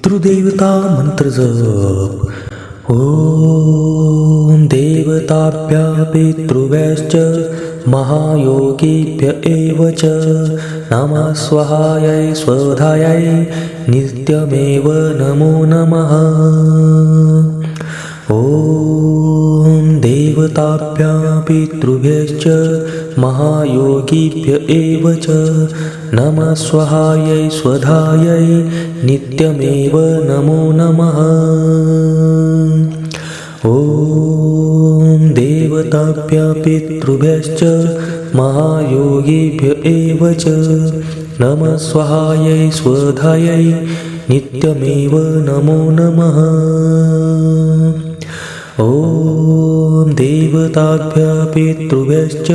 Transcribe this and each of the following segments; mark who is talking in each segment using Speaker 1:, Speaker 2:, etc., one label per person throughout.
Speaker 1: पितृदेवता मंत्र जप. ॐ देवताभ्या पितृभ्यश्च महायोगीभ्य एव च. नमः स्वहायै स्वधायै नित्यमेव नमो नमः. ॐ देवताभ्य पितृभ्यश्च महायोगीभ्य एव च। नमः स्वहायै स्वधायै नित्यमेव नमो नमः। ॐ देवताभ्य पितृभ्यश्च महायोगीभ्य एव च। नमः स्वहायै स्वधायै नित्यमेव नमो नमः। ॐ देवताभ्य पितृभ्यश्च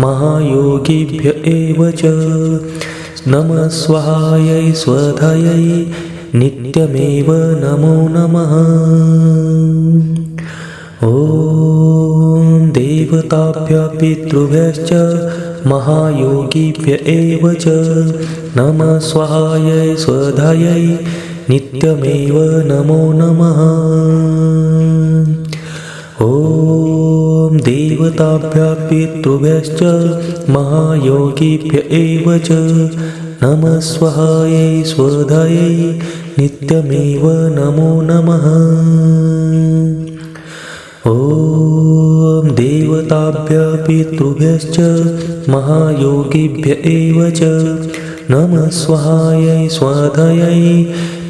Speaker 1: महायोगीभ्य एव च नमः स्वहायै स्वधायै नित्यमेव नमो नमः ॐ देवताभ्य पितृभ्यश्च महायोगीभ्य एव च नमः स्वहायै स्वधायै नित्यमेव नमो नमः ॐ देवताभ्यः पितृभ्यश्च महायोगिभ्य एव च। नमः स्वहायै स्वधायै नित्यमेव नमो नमः। ॐ देवताभ्यः पितृभ्यश्च महायोगिभ्य एव च। नमः स्वहायै स्वाधयै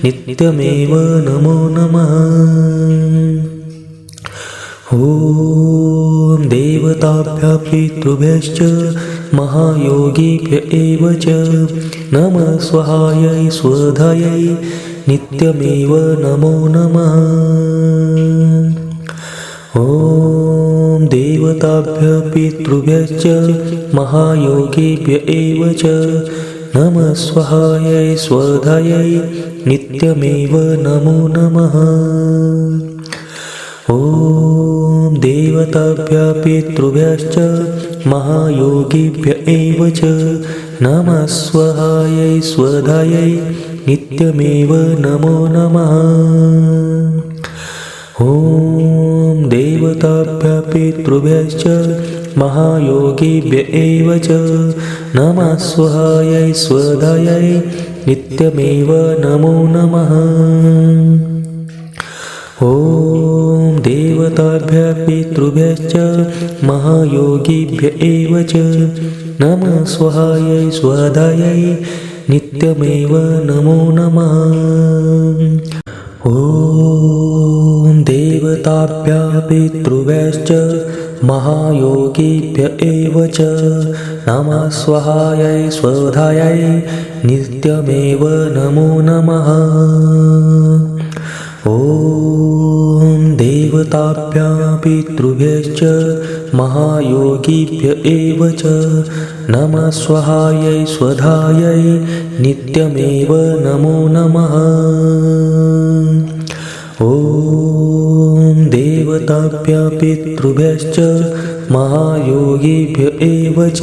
Speaker 1: नित्यमेव नमो नमः। ॐ देवताभ्यः पितृभ्यश्च महायोगीभ्य एव च। नमः स्वहायै स्वधायै नित्यमेव नमो नमः। ॐ देवताभ्यः पितृभ्यश्च महायोगीभ्य एव च। नमः स्वहायै स्वधायै नित्यमेव नमो नमः। ॐ देवताभ्य पितृभ्यश्च महायोगीभ्य एव च। नमः स्वहायै स्वधायै नित्यमेव नमो नमः। ॐ देवताभ्य पितृभ्यश्च महायोगीभ्य एव च। नमः स्वहायै स्वधायै नित्यमेव नमो नमः। ॐ देवताभ्य पितृभ्यश्च महायोगिभ्य एव च। नमः स्वहायै स्वधायै नित्यमेव नमो नमः। ॐ देवताभ्य पितृभ्यश्च महायोगिभ्य एव च। नमः स्वहायै स्वधायै नित्यमेव नमो नमः। ॐ देवताभ्य पितृभ्यश्च महायोगिभ्य एव च। नमः स्वहायै स्वधायै नित्यमेव नमो नमः। ॐ देवताभ्य पितृभ्यश्च महायोगिभ्य एव च।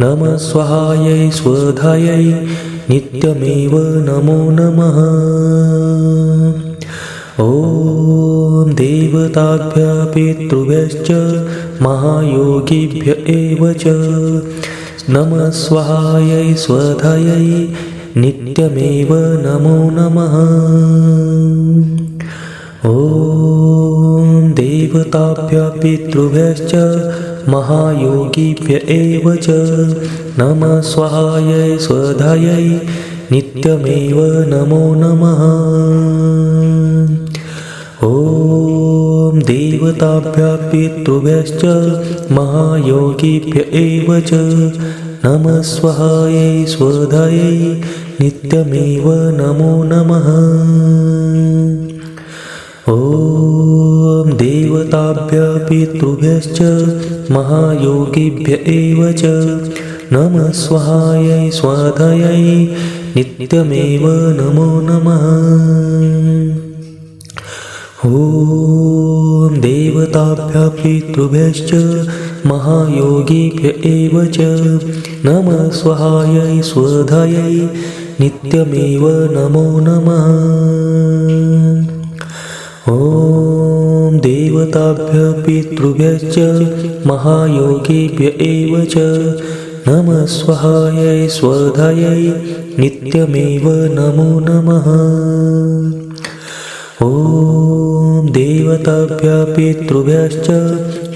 Speaker 1: नमः स्वहायै स्वधायै नित्यमेव नमो नमः। ॐ देवताभ्य पितृभ्यश्च महायोगिभ्य एव च। नमः स्वहायै स्वधायै नित्यमेव नमो नमः। ॐ देवताभ्य पितृभ्यश्च महायोगिभ्य एव च। नमः स्वाहायै स्वधायै नित्यमेव नमो नमः। देवताभ्या पितृभ्यश्च महायोगिभ्य एव च। नमः स्वहायै स्वधायै नित्यमेव नमो नमः। ॐ देवताभ्या पितृभ्यश्च महायोगिभ्य एव च। नमः स्वहायै स्वाधयै नित्यमेव नमो नमः। ॐ देवताभ्यः पितृभ्यश्च महायोगीभ्य एव च। नमः स्वहायै स्वधायै नित्यमेव नमो नमः। ॐ देवताभ्य पितृभ्यश्च महायोगिभ्य एव च। नमः स्वहायै स्वधायै नित्यमेव नमो नमः। ॐ देवताभ्य पितृभ्यश्च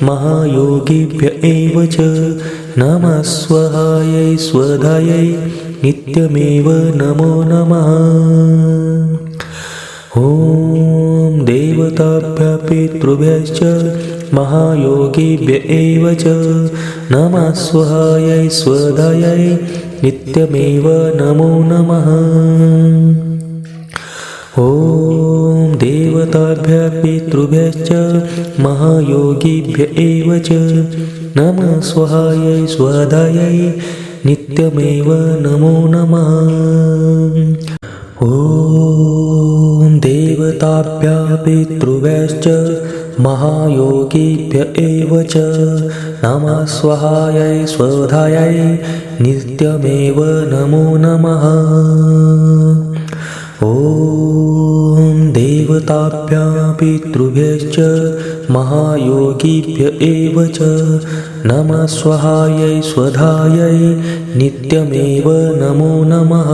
Speaker 1: महायोगिभ्य एव च नमः स्वहायै स्वधायै नित्यमेव नमो नमः ॐ देवताभ्य पितृभ्यश्च महायोगिभ्य एव च नमः स्वहायै स्वधायै नित्यमेव नमो नमः ॐ देवताभ्यः पितृभ्यश्च महायोगिभ्य एव च नमः स्वहायै स्वधायै नित्यमेव नमो नमः। ॐ देवताभ्यः पितृभ्यश्च महायोगिभ्य एव च नमः स्वहायै स्वधायै नित्यमेव नमो नमः। ॐ देवताभ्य पितृभ्यश्च महायोगिभ्य एव च नमः स्वहायै स्वधायै नित्यमेव नमो नमः।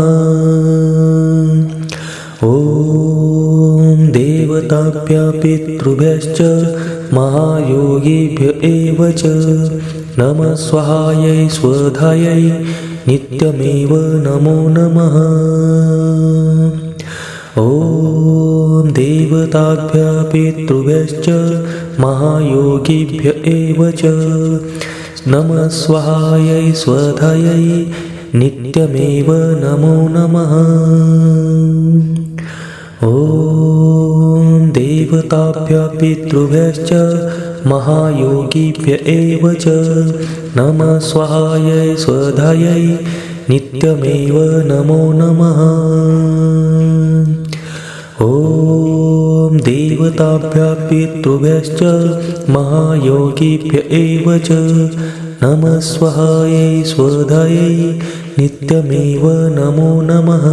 Speaker 1: ॐ देवताभ्य पितृभ्यश्च महायोगिभ्य एव च नमः स्वहायै स्वधायै नित्यमेव नमो नमः ॐ देवताभ्य पितृभ्यश्च महायोगिभ्य एव च। नमः स्वहायै स्वधायै नित्यमेव नमो नमः। ॐ देवताभ्य पितृभ्यश्च महायोगिभ्य एव च। नमः स्वहायै स्वधायै नित्यमेव नमो नमः ॐ देवताभ्य पितृभ्यश्च महायोगिभ्य एव च नमः स्वहायै स्वधायै नित्यमेव नमो नमः।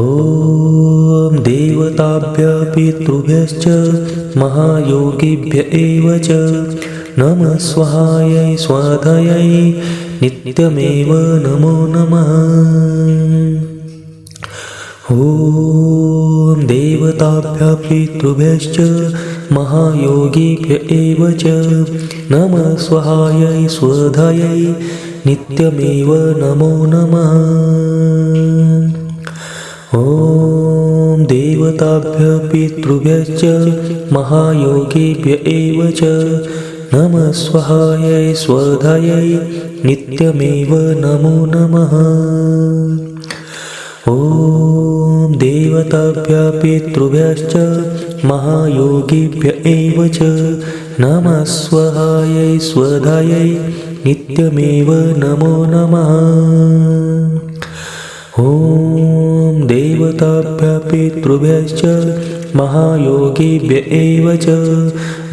Speaker 1: ॐ देवताभ्य पितृभ्यश्च महायोगिभ्य एव च नमः स्वहायै स्वधायै नित्यमेव नमो नमः ॐ देवताभ्यः पितृभ्यश्च महायोगीभ्य एव च। नमः स्वहायै स्वधायै नित्यमेव नमो नमः। ॐ देवताभ्यः पितृभ्यश्च महायोगीभ्य एव च। नमः स्वहायै स्वधायै नित्यमेव नमो नमः। ॐ देवताभ्य पितृभ्यश्च महायोगिभ्य एव च नमः स्वहायै स्वधायै नित्यमेव नमो नमः ॐ देवताभ्य पितृभ्यश्च महायोगिभ्य एव च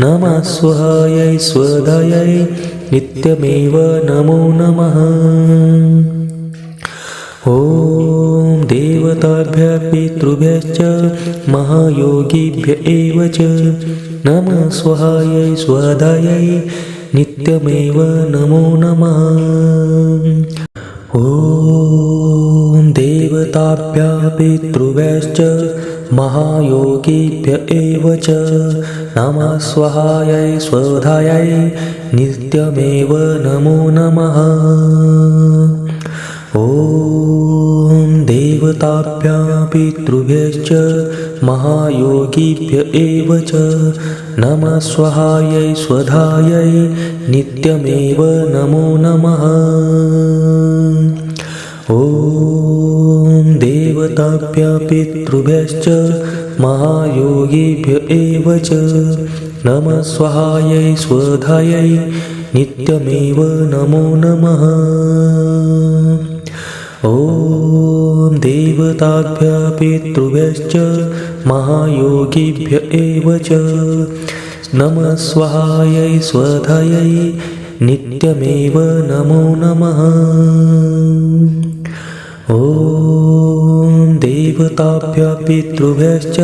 Speaker 1: नमः स्वहायै स्वधायै नित्यमेव नमो नमः ॐ देवताभ्य पितृभ्यश्च महायोगिभ्य एव च। नमः स्वहायै स्वधायै नित्यमेव नमो नमः। ॐ देवताभ्य पितृभ्यश्च महायोगिभ्य एव च। नमः स्वहायै स्वधायै नित्यमेव नमो नमः। ॐ ताभ्या पितृभ्यश्च महायोगिभ्य एव च। नमः स्वहायै स्वधायै नित्यमेव नमो नमः। ॐ देवताभ्य पितृभ्यश्च महायोगिभ्य एव च। नमः स्वहायै स्वधायै नित्यमेव नमो नमः। ॐ देवताभ्य पितृभ्यश्च महायोगिभ्य एव च। नमः स्वहायै स्वधायै नित्यमेव नमो नमः। ॐ देवताभ्य पितृभ्यश्च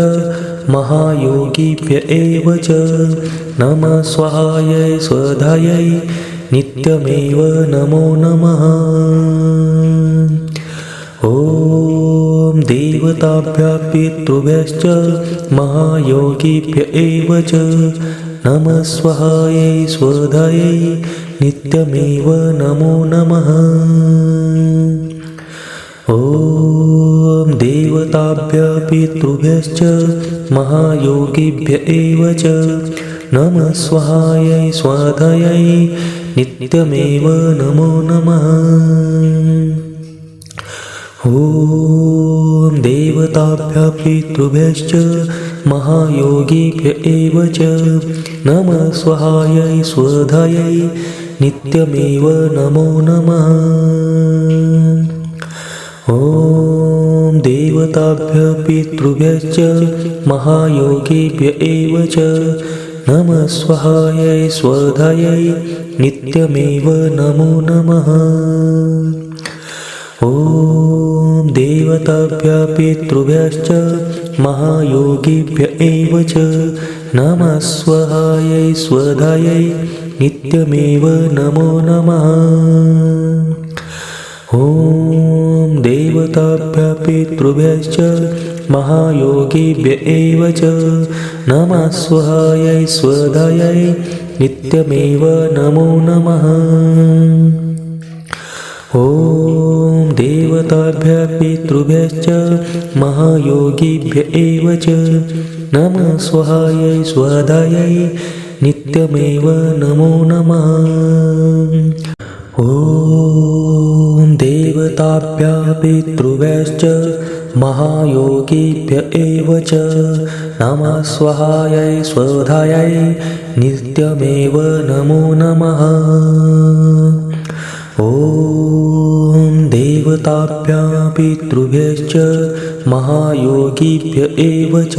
Speaker 1: महायोगिभ्य एव च। नमः स्वाहायै स्वधायै नित्यमेव नमो नमः ॐ देवताभ्यः पितृभ्यश्च महायोगिभ्य एव च। नमः स्वाहायै स्वधायै नित्यमेव नमो नमः। ॐ देवताभ्यः पितृभ्यश्च महायोगिभ्य एव च। नमः स्वाहायै स्वाधायै नित्यमेव नमो नमः। ॐ देवताभ्य पितृभ्यश्च महायोगिभ्य एव च। नमः स्वहायै स्वधायै नित्यमेव नमो नमः। ॐ देवताभ्य पितृभ्यश्च महायोगिभ्य एव च। नमः स्वहायै स्वधायै नित्यमेव नमो नमः। ॐ देवताभ्य पितृभ्यश्च महायोगिभ्य एव च नमः स्वाहायै स्वधायै नित्यमेव नमो नमः ॐ देवताभ्य पितृभ्यश्च महायोगिभ्य एव च नमः स्वाहायै स्वधायै नित्यमेव नमो नमः ॐ देवताभ्यः पितृभ्यश्च महायोगिभ्य एव च नमः स्वाहायै स्वधायै नित्यमेव नमो नमः। ॐ देवताभ्यः पितृभ्यश्च महायोगिभ्य एव च नमः स्वाहायै स्वधायै नित्यमेव नमो नमः। ॐ देवताभ्य पितृभ्यश्च महायोगिभ्य एव च।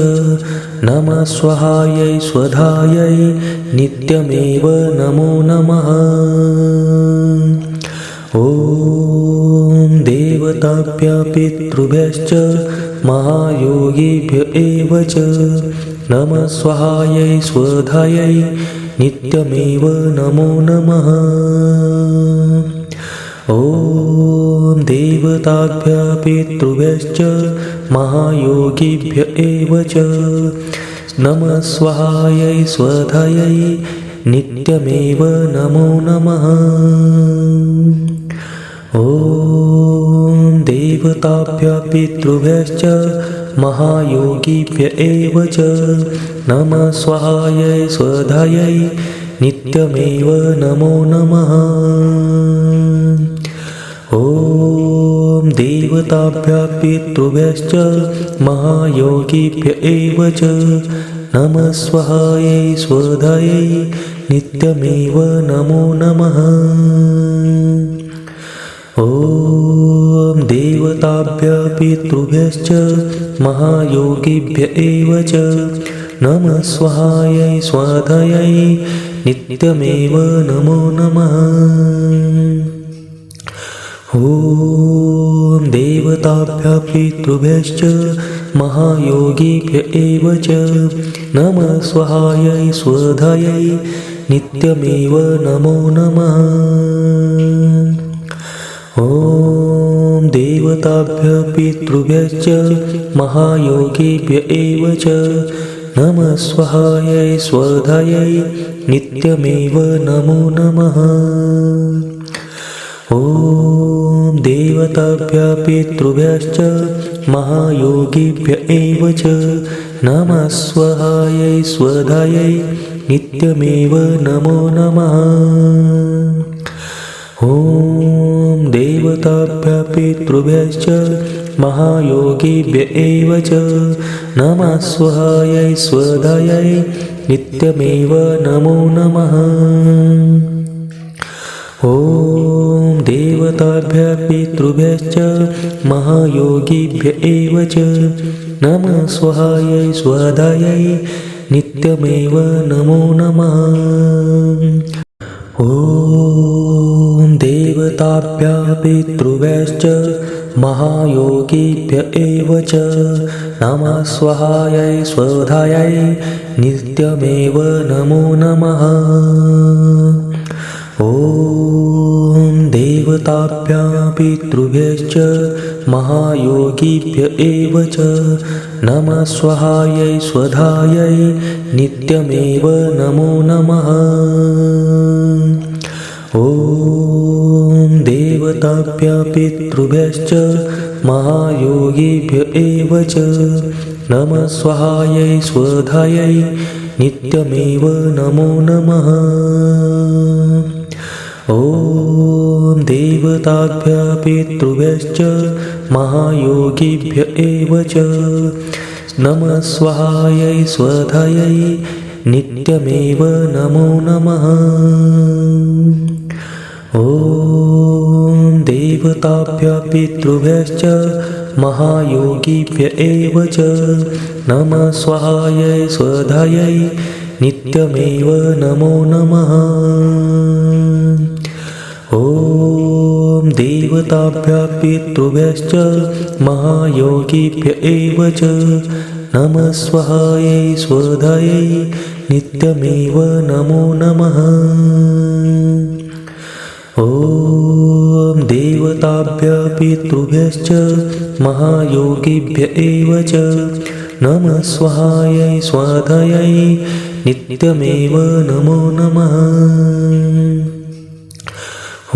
Speaker 1: नमः स्वहायै स्वधायै नित्यमेव नमो नमः। ॐ देवताभ्य पितृभ्यश्च महायोगिभ्य एव च। नमः स्वहायै स्वधायै नित्यमेव नमो नमः। ॐ देवताभ्य पितृभ्यश्च महायोगिभ्य एव च। नमः स्वाहायै स्वधायै नित्यमेव नमो नमः। ॐ देवताभ्य पितृभ्यश्च महायोगिभ्य एव च। नमः स्वाहायै स्वधायै नित्यमेव नमो नमः ॐ पितृभ्यश्च महायोगिभ्य एव च। नमः स्वहायै स्वधायै नित्यमेव नमो नमः। ॐ देवताभ्या पितृभ्यश्च महायोगिभ्य एव च। नमः स्वहायै स्वाधयै नित्यमेव नमो नमः। ॐ देवताभ्यः पितृभ्यश्च महायोगीभ्य एव च। नमः स्वहायै स्वधायै नित्यमेव नमो नमः। ॐ देवताभ्यः पितृभ्यश्च महायोगीभ्य एव च। नमः स्वहायै स्वधायै नित्यमेव नमो नमः। ॐ देवताभ्य पितृभ्यश्च महायोगिभ्य एव च नमः स्वाहायै स्वधायै नित्यमेव नमो नमः। ॐ देवताभ्य पितृभ्यश्च महायोगिभ्य एव च नमः स्वाहायै स्वधायै नित्यमेव नमो नमः ॐ देवताभ्य पितृभ्यश्च महायोगिभ्य एव च। नमः स्वाहायै स्वधायै नित्यमेव नमो नमः। ॐ देवताभ्य पितृभ्यश्च महायोगिभ्य एव च। नमः स्वहायै स्वधायै नित्यमेव नमो नमः। ॐ देवताभ्यः पितृभ्यश्च महायोगिभ्य एव च। नमः स्वहायै स्वधायै नित्यमेव नमो नमः। ॐ देवताभ्यः पितृभ्यश्च महायोगिभ्य एव च। नमः स्वहायै स्वधायै नित्यमेव नमो नमः। ॐ देवताभ्यः पितृभ्यश्च महायोगिभ्य एव च। नमः स्वधयै स्वधायै नित्यमेव नमो नमः। ॐ देवताभ्यः पितृभ्यश्च महायोगिभ्य एव च। नमः स्वहायै स्वधायै नित्यमेव नमो नमः। देवताभ्यः पितृभ्यश्च महायोगिभ्य एव च। नमः स्वहायै स्वधयै नित्यमेव नमो नमः। ॐ देवताभ्यः पितृभ्यश्च महायोगिभ्य एव च। नमः स्वहायै स्वाधयै नित्यमेव नमो नमः।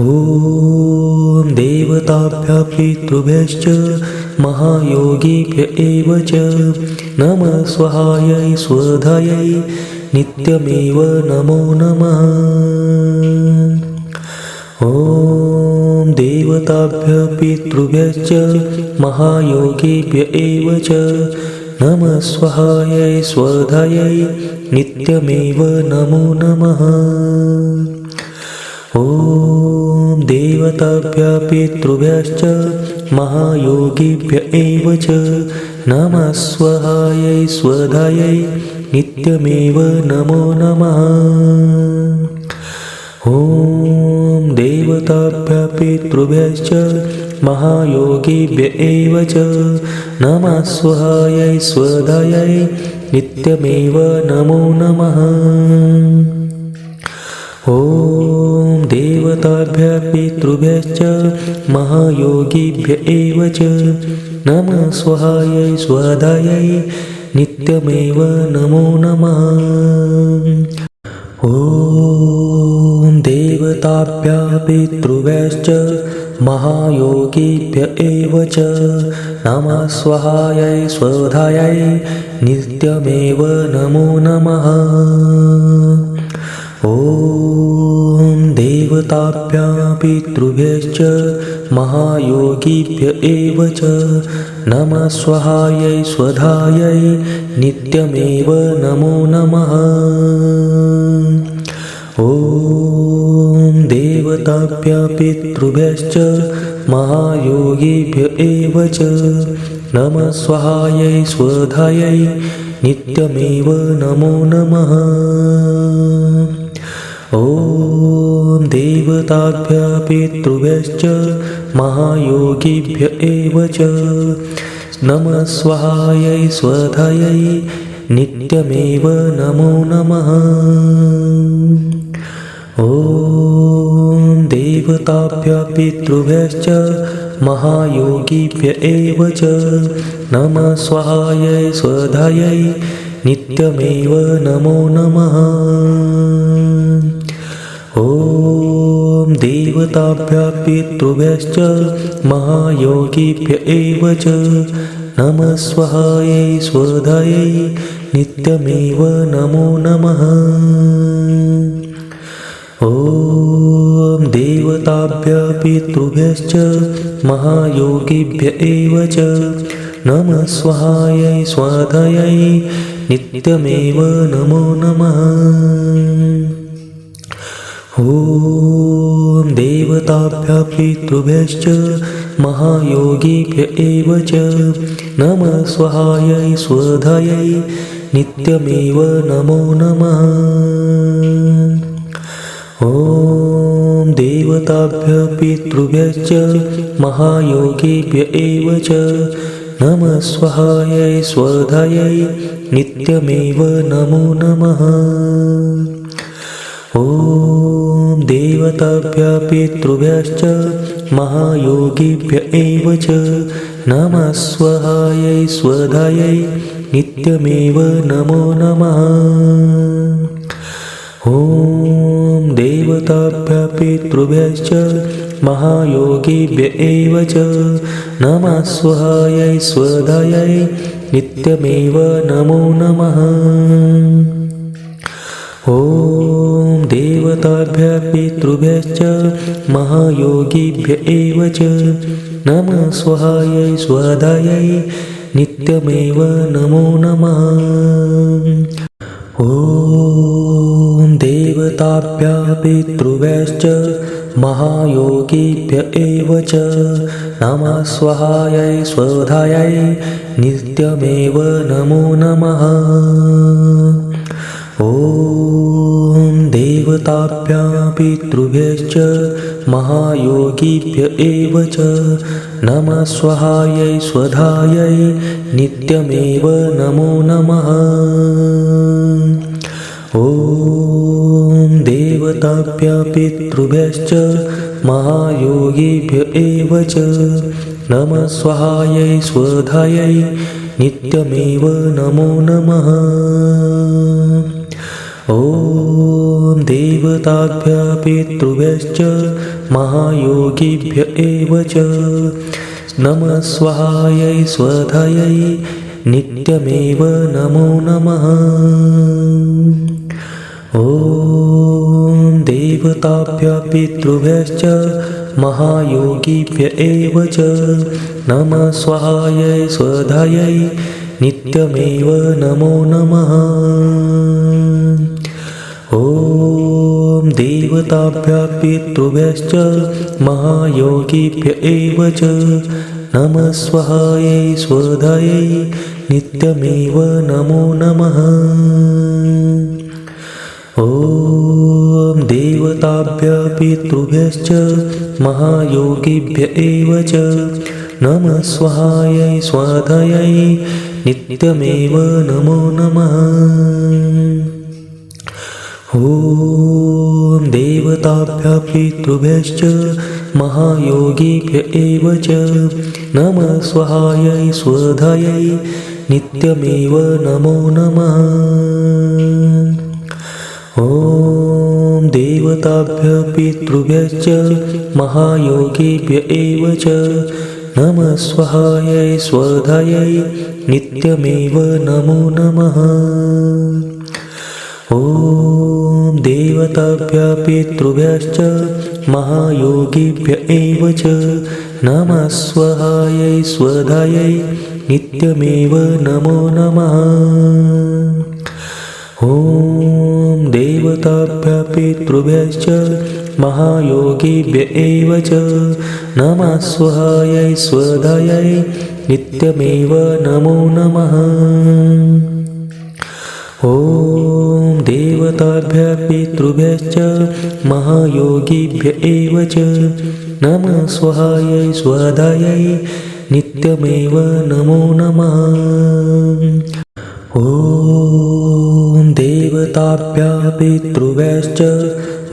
Speaker 1: ॐ देवताभ्यः पितृभ्यश्च महायोगीभ्य एव च। नमः स्वहायै स्वधायै नित्यमेव नमो नमः। ॐ देवताभ्यः पितृभ्यश्च महायोगीभ्य एव च। नमः स्वहायै स्वधायै नित्यमेव नमो नमः। ॐ देवताभ्यः पितृभ्यश्च महायोगिभ्य एव च नमः स्वहायै स्वधायै नित्यमेव नमो नमः ॐ देवताभ्यः पितृभ्यश्च महायोगिभ्य एव च नमः स्वहायै स्वधायै नित्यमेव नमो नमः ॐ देवताभ्यः पितृभ्यश्च महायोगिभ्य एव च। नमः स्वहायै स्वधायै नित्यमेव नमो नमः। ॐ देवताभ्यः पितृभ्यश्च महायोगिभ्य एव च। नमः स्वहायै स्वधायै नित्यमेव नमो नमः। ॐ देवताभ्यः पितृभ्यश्च महायोगिभ्य एव च। नमः स्वहायै स्वधायै नित्यमेव नमो नमः। ॐ देवताभ्यः पितृभ्यश्च महायोगिभ्य एव च। नमः स्वहायै स्वधायै नित्यमेव नमो नमः। ॐ देवताभ्यः पितृभ्यश्च महायोगिभ्य एव च। नमः स्वहायै स्वधायै नित्यमेव नमो नमः। ॐ देवताभ्यः पितृभ्यश्च महायोगिभ्य एव च। नमः स्वहायै स्वधायै नित्यमेव नमो नमः देवताभ्यः पितृभ्यश्च महायोगिभ्य एव च। नमः स्वहायै स्वधायै नित्यमेव नमो नमः। ॐ देवताभ्यः पितृभ्यश्च महायोगिभ्य एव च। नमः स्वहायै स्वाधयै नित्यमेव नमो नमः। ॐ देवताभ्यः पितृभ्यश्च महायोगीभ्य एव च। नमः स्वहायै स्वधायै नित्यमेव नमो नमः। ॐ देवताभ्यः पितृभ्यश्च महायोगिभ्य एव च। नमः स्वहायै स्वधायै नित्यमेव नमो नमः। देवताभ्य पितृभ्यश्च महायोगिभ्य एव च। नमः स्वहायै स्वधायै नित्यमेव नमो नमः। ॐ देवताभ्य पितृभ्यश्च महायोगिभ्य एव च। नमः स्वहायै स्वधायै नित्यमेव नमो नमः। ॐ देवताभ्य पितृभ्यश्च महायोगिभ्य एव च। नमः स्वहायै स्वधायै नित्यमेव नमो नमः। ॐ देवताभ्य पितृभ्यश्च महायोगिभ्य एव च। नमः स्वहायै स्वधायै नित्यमेव नमो नमः। ॐ देवताभ्या पितृभ्यश्च महायोगिभ्य एव च। नमः स्वहायै स्वधायै नित्यमेव नमो नमः। ॐ देवताभ्य पितृभ्यश्च महायोगिभ्य एव च। नमः स्वहायै स्वधायै नित्यमेव नमो नमः। ॐ देवताभ्य पितृभ्यश्च महायोगिभ्य एव च। नमः स्वहायै स्वधायै नित्यमेव नमो नमः। ॐ देवताभ्य पितृभ्यश्च महायोगिभ्य एव च। नमः स्वहायै स्वधायै नित्यमेव नमो नमः ॐ देवताभ्यः पितृभ्यश्च महायोगिभ्य एव च। नमः स्वहायै स्वधायै नित्यमेव नमो नमः। ॐ देवताभ्यः पितृभ्यश्च महायोगिभ्य एव च। नमः स्वहायै स्वधायै नित्यमेव नमो नमः। ॐ देवताभ्यः पितृभ्यश्च महायोगिभ्य एव च। नमः स्वहायै स्वधायै नित्यमेव नमो नमः। ॐ देवताभ्यः पितृभ्यश्च महायोगीभ्य एव च। नमः स्वहायै स्वधायै नित्यमेव नमो नमः। ॐ देवताभ्य पितृभ्यश्च महायोगिभ्य एव च नमः स्वहायै स्वधायै नित्यमेव नमो नमः ॐ देवताभ्य पितृभ्यश्च महायोगिभ्य एव च नमः स्वहायै स्वधायै नित्यमेव नमो नमः ॐ देवताभ्य पितृभ्यश्च महायोगिभ्य एव च। नमः स्वहायै स्वधायै नित्यमेव नमो नमः। ॐ देवताभ्य पितृभ्यश्च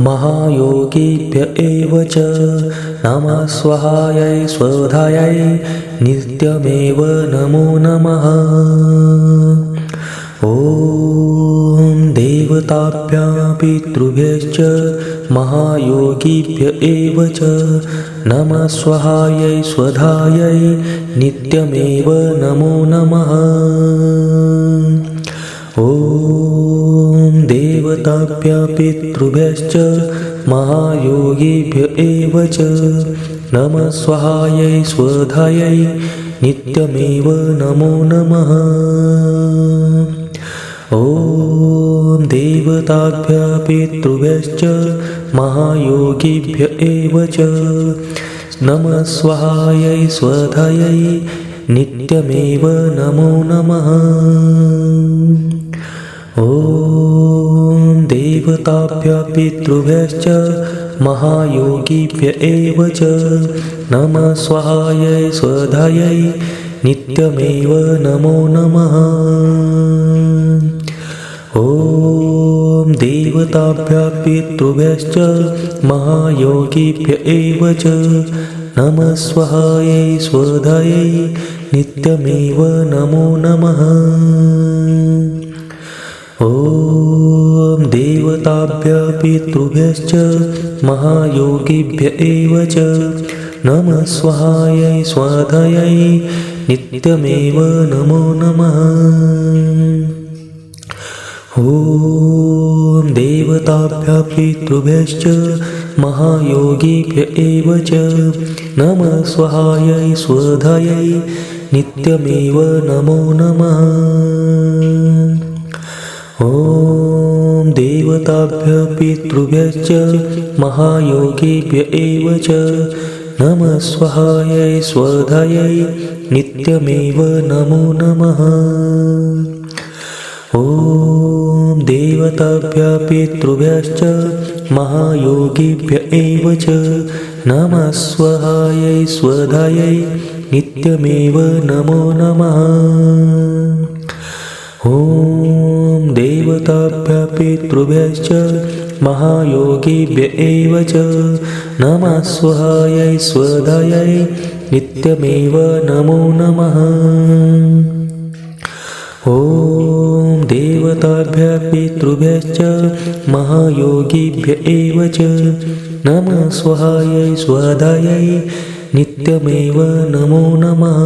Speaker 1: महायोगिभ्य एव च। नमः स्वहायै स्वधायै नित्यमेव नमो नमः। ॐ देवताभ्या पितृभ्यश्च महायोगिभ्य एव च। नमः स्वहायै स्वधायै नित्यमेव नमो नमः। ॐ देवताभ्य पितृभ्यश्च महायोगिभ्य एव च। नमः स्वहायै स्वधायै नित्यमेव नमो नमः। ॐ देवताभ्य पितृभ्यश्च महायोगिभ्य एव च। नमः स्वहायै स्वधायै नित्यमेव नमो नमः। ॐ देवताभ्य पितृभ्यश्च महायोगिभ्य एव च। नमः स्वाहायै स्वधायै नित्यमेव नमो नमः। देवताभ्यः पितृभ्यश्च महायोगिभ्य एव च। नमः स्वाहायै स्वधायै नित्यमेव नमो नमः। ॐ देवताभ्यः पितृभ्यश्च महायोगिभ्य एव च। नमः स्वाहायै स्वाधायै नित्यमेव नमो नमः। ॐ देवताभ्यः पितृभ्यश्च महायोगीभ्य एव च। नमः स्वहायै स्वधायै नित्यमेव नमो नमः। ॐ देवताभ्यः पितृभ्यश्च महायोगिभ्य एव च। नमः स्वहायै स्वधायै नित्यमेव नमो नमः। ॐ देवताभ्यः पितृभ्यश्च महायोगिभ्य एव च नमः स्वाहायै स्वधायै नित्यमेव नमो नमः ॐ देवताभ्यः पितृभ्यश्च महायोगिभ्य एव च नमः स्वाहायै स्वधायै नित्यमेव नमो नमः ॐ देवताभ्यः पितृभ्यश्च महायोगिभ्य एव च। नमः स्वाहायै स्वधायै नित्यमेव नमो नमः